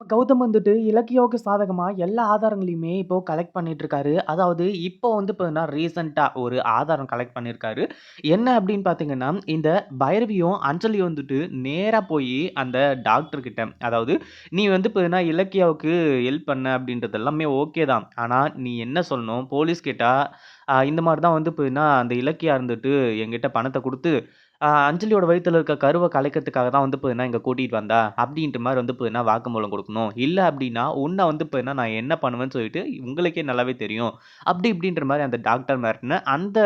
கௌதம் வந்துட்டு இலக்கியோக சாதகமாக எல்லா ஆதாரங்களையுமே இப்போ கலெக்ட் பண்ணிட்டு இருக்காரு. அதாவது இப்போ வந்து பார்த்தீங்கன்னா, ரீசென்ட்டா ஒரு ஆதாரம் கலெக்ட் பண்ணியிருக்காரு. என்ன அப்படின்னு பார்த்தீங்கன்னா, இந்த பைரவியும், அஞ்சலியும் வந்துட்டு நேராக போய் அந்த டாக்டர்கிட்ட அதாவது "நீ வந்து பார்த்தீங்கன்னா, இலக்கியாவுக்கு ஹெல்ப் பண்ண அப்படின்றது எல்லாமே ஓகே தான். ஆனால் நீ என்ன சொல்லணும், போலீஸ் கிட்ட இந்த மாதிரி தான் வந்து பார்த்தீங்கன்னா, அந்த இலக்கியா இருந்துட்டு எங்கிட்ட பணத்தை கொடுத்து அஞ்சலியோட வயிற்றுல இருக்க கருவை கலைக்கிறதுக்காக தான் வந்து போதுனா இங்கே கூட்டிகிட்டு வந்தா" அப்படின்ற மாதிரி வந்து போதுனா வாக்குமூலம் கொடுக்கணும் இல்லை அப்படின்னா, உன்னை வந்து போதுனா நான் என்ன பண்ணுவேன்னு சொல்லிட்டு உங்களுக்கே நல்லாவே தெரியும். அப்படி இப்படின்ற மாதிரி அந்த டாக்டர் மிரட்டுன அந்த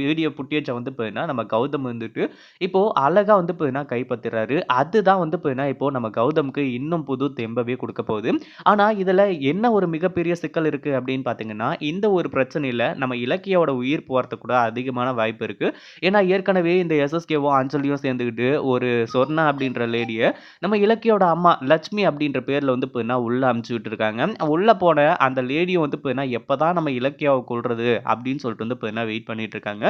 வீடியோ ஃபுட்டேஜ வந்து போதுனா நம்ம கௌதம் வந்துட்டு இப்போது அழகாக வந்து போதுனா கைப்பற்றுறாரு. அதுதான் வந்து போதுனா இப்போது நம்ம கௌதமுக்கு இன்னும் புது தெம்பவே கொடுக்க போகுது. ஆனால் இதில் என்ன ஒரு மிகப்பெரிய சிக்கல் இருக்குது அப்படின்னு பார்த்தீங்கன்னா, இந்த ஒரு பிரச்சனையில் நம்ம இலக்கியாவோட உயிர் போகிறதுக்கு கூட அதிகமான வாய்ப்பு இருக்குது ஏன்னா ஏற்கனவே இந்த எஸ்எஸ்கேவோ அஞ்சலியும் சேர்ந்துக்கிட்டு ஒரு சொர்ணா அப்படின்ற லேடியை நம்ம இலக்கியோட அம்மா லட்சுமி அப்படின்ற பேரில் வந்து பார்த்தீங்கன்னா, உள்ளே அமுச்சுக்கிட்டு விட்டுருக்காங்க. உள்ளே போன அந்த லேடியும் வந்து பார்த்தீங்கன்னா, எப்பதான் நம்ம இலக்கியாவை கொள்வது அப்படின்னு சொல்லிட்டு வந்து பார்த்தீங்கன்னா, வெயிட் பண்ணிட்டு இருக்காங்க.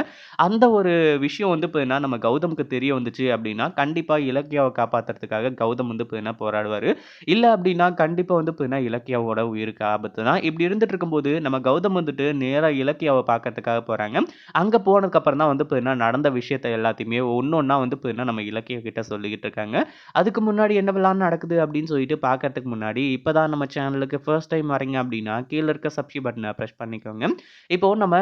அந்த ஒரு விஷயம் வந்து பார்த்தீங்கன்னா, நம்ம கௌதமுக்கு தெரிய வந்துச்சு அப்படின்னா, கண்டிப்பாக இலக்கியாவை காப்பாத்துறதுக்காக கௌதம் வந்து பார்த்தீங்கன்னா, போராடுவார் இல்லை அப்படின்னா, கண்டிப்பாக வந்து பார்த்தீங்கன்னா, இலக்கியாவோட உயிருக்கு ஆபத்து தான். இப்படி இருந்துட்டு இருக்கும்போது, நம்ம கௌதம் வந்துட்டு நேராக இலக்கியாவை பார்க்கறதுக்காக போகிறாங்க அங்கே போனதுக்கப்புறம் தான் வந்து பார்த்தீங்கன்னா, நடந்த விஷயத்தை எல்லாத்தையுமே ஒன்று ஒன்றா வந்து பார்த்தீங்கன்னா, நம்ம இலக்கிய கிட்டே சொல்லிக்கிட்டு இருக்காங்க. அதுக்கு முன்னாடி என்னவெல்லாம் நடக்குது அப்படின்னு சொல்லிட்டு பார்க்கறதுக்கு முன்னாடி, இப்போ தான் நம்ம சேனலுக்கு ஃபர்ஸ்ட் டைம் வரீங்க அப்படின்னா, கீழே இருக்க சப்ஸ்கிரைப் பட்டனை ப்ரெஸ் பண்ணிக்கோங்க. இப்போது நம்ம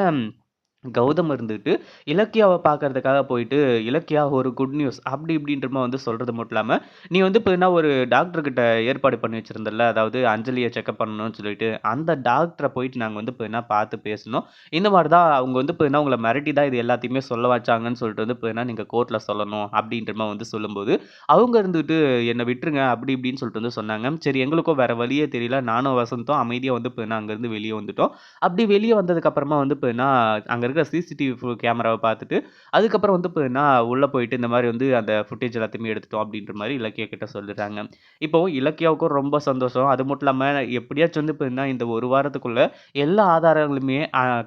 கௌதம் இருந்துட்டு இலக்கியாவை பார்க்கறதுக்காக போயிட்டு, "இலக்கியா ஒரு குட் நியூஸ்" அப்படி இப்படின்றமா வந்து சொல்கிறது மட்டும் இல்லாமல் "நீ வந்து பார்த்தீங்கன்னா, ஒரு டாக்டர்கிட்ட ஏற்பாடு பண்ணி வச்சுருந்தல அதாவது அஞ்சலியை செக்கப் பண்ணணும்னு சொல்லிட்டு, அந்த டாக்டரை போயிட்டு நாங்கள் வந்து பார்த்தீங்கன்னா, பார்த்து பேசினோம். இந்த மாதிரி தான் அவங்க வந்து இப்போ உங்களை மிரட்டி தான் இது எல்லாத்தையுமே சொல்ல வச்சாங்கன்னு சொல்லிட்டு வந்து இப்போ என்ன நீங்கள் கோர்ட்டில் சொல்லணும்." அப்படின்றமா வந்து சொல்லும்போது, அவங்க இருந்துட்டு, என்னை விட்டுருங்க" அப்படி இப்படின்னு சொல்லிட்டு வந்து சொன்னாங்க. சரி எங்களுக்கும் வேறு வழியே தெரியல. நானும் வசந்தும் அமைதியாக வந்து பார்த்தீங்கன்னா, அங்கேருந்து வெளியே வந்துட்டோம். அப்படி வெளியே வந்ததுக்கப்புறமா வந்து வந்து என்ன அங்கே இருக்கிற சிசிடிவி கேமராவை பார்த்துட்டு, அதுக்கப்புறம் வந்து இப்போ நான் உள்ளே போயிட்டு இந்த மாதிரி வந்து அந்த ஃபுட்டேஜ் எல்லாத்தையுமே எடுத்துட்டோம் அப்படின்ற மாதிரி இலக்கியா கிட்ட சொல்லிடுறாங்க. இப்போ இலக்கியாவுக்கும் ரொம்ப சந்தோஷம். அது மட்டும் இல்லாமல் எப்படியாச்சும் வந்து இப்போ இந்த ஒரு வாரத்துக்குள்ளே எல்லா ஆதாரங்களுமே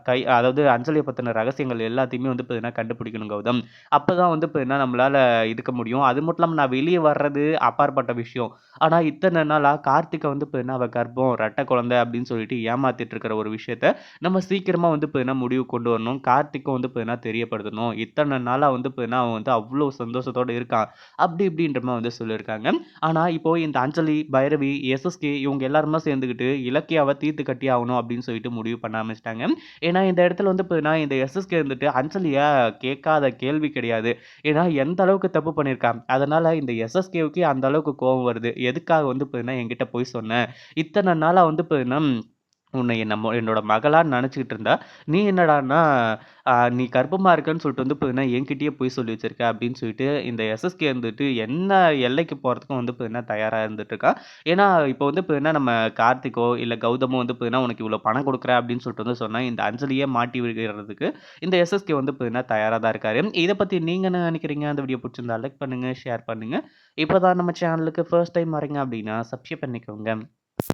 கை அதாவது அஞ்சலியை பற்றின ரகசியங்கள் எல்லாத்தையுமே வந்து இப்போ கண்டுபிடிக்கணும் கௌதம். அப்போ தான் வந்து பார்த்தீங்கன்னா, நம்மளால் இருக்க முடியும். அது மட்டும் இல்லாமல் நான் வெளியே வர்றது அப்பாற்பட்ட விஷயம். ஆனால் இத்தனை நாளாக கார்த்திகை வந்து இப்போ என்ன அவள் கர்ப்பம், ரெட்டை குழந்தை அப்படின்னு சொல்லிட்டு ஏமாத்திட்டு இருக்கிற ஒரு விஷயத்த, நம்ம சீக்கிரமாக வந்து பார்த்தீங்கன்னா, முடிவு கொண்டு வரணும். கார்த்திக்கும் வந்து பார்த்தீங்கன்னா, தெரியப்படுத்தணும். இத்தனை நாளாக வந்து பார்த்தீங்கன்னா, அவன் வந்து அவ்வளோ சந்தோஷத்தோடு இருக்கான். அப்படி இப்படின்ற மாதிரி வந்து சொல்லியிருக்காங்க. ஆனால் இப்போது இந்த அஞ்சலி, பைரவி, எஸ்எஸ்கே இவங்க எல்லாருமே சேர்ந்துக்கிட்டு இலக்கியாவை தீர்த்து கட்டி ஆகணும் அப்படின்னு சொல்லிட்டு முடிவு பண்ண ஆரம்பிச்சிட்டாங்க ஏன்னா இந்த இடத்துல வந்து பார்த்தீங்கன்னா, இந்த எஸ்எஸ்கே இருந்துட்டு அஞ்சலியை கேட்காத கேள்வி கிடையாது. ஏன்னா எந்த அளவுக்கு தப்பு பண்ணியிருக்கான் அதனால் இந்த எஸ்எஸ்கேவுக்கு அந்த அளவுக்கு கோபம் வருது. எதுக்காக வந்து பார்த்தீங்கன்னா, என்கிட்ட பொய் சொன்னேன் இத்தனை நாளாக வந்து பார்த்தீங்கன்னா, உன்னை நம்ம மொ என்னோட மகளான்னு நினச்சிக்கிட்டு இருந்தா, நீ என்னடான்னா, நீ கர்ப்பமாக இருக்கன்னு சொல்லிட்டு வந்து பார்த்தீங்கன்னா, என்கிட்டயே பொய் சொல்லி வச்சிருக்க அப்படின்னு சொல்லிட்டு, இந்த எஸ்எஸ்கே இருந்துட்டு என்ன எல்லைக்கு போகிறதுக்கும் வந்து பார்த்தீங்கன்னா, தயாராக இருந்துட்டு இருக்கான். ஏன்னா இப்போ வந்து பார்த்தீங்கன்னா, நம்ம கார்த்திக்கோ, இல்லை கௌதமோ வந்து பார்த்தீங்கன்னா, "உனக்கு இவ்வளோ பணம் கொடுக்குற அப்படின்னு சொல்லிட்டு வந்து சொன்னால் இந்த அஞ்சலியே மாட்டி விடுறதுக்கு இந்த எஸ்எஸ்கே வந்து பார்த்தீங்கன்னா, தயாராக தான் இருக்காரு. இதை பற்றி நீங்கள் என்ன நினைக்கிறீங்க அந்த வீடியோ பிடிச்சிருந்தா லைக் பண்ணுங்கள் ஷேர் பண்ணுங்க. இப்போ தான் நம்ம சேனலுக்கு ஃபர்ஸ்ட் டைம் வரீங்க அப்படின்னா, சப்ஸ்கிரைப் பண்ணிக்கோங்க.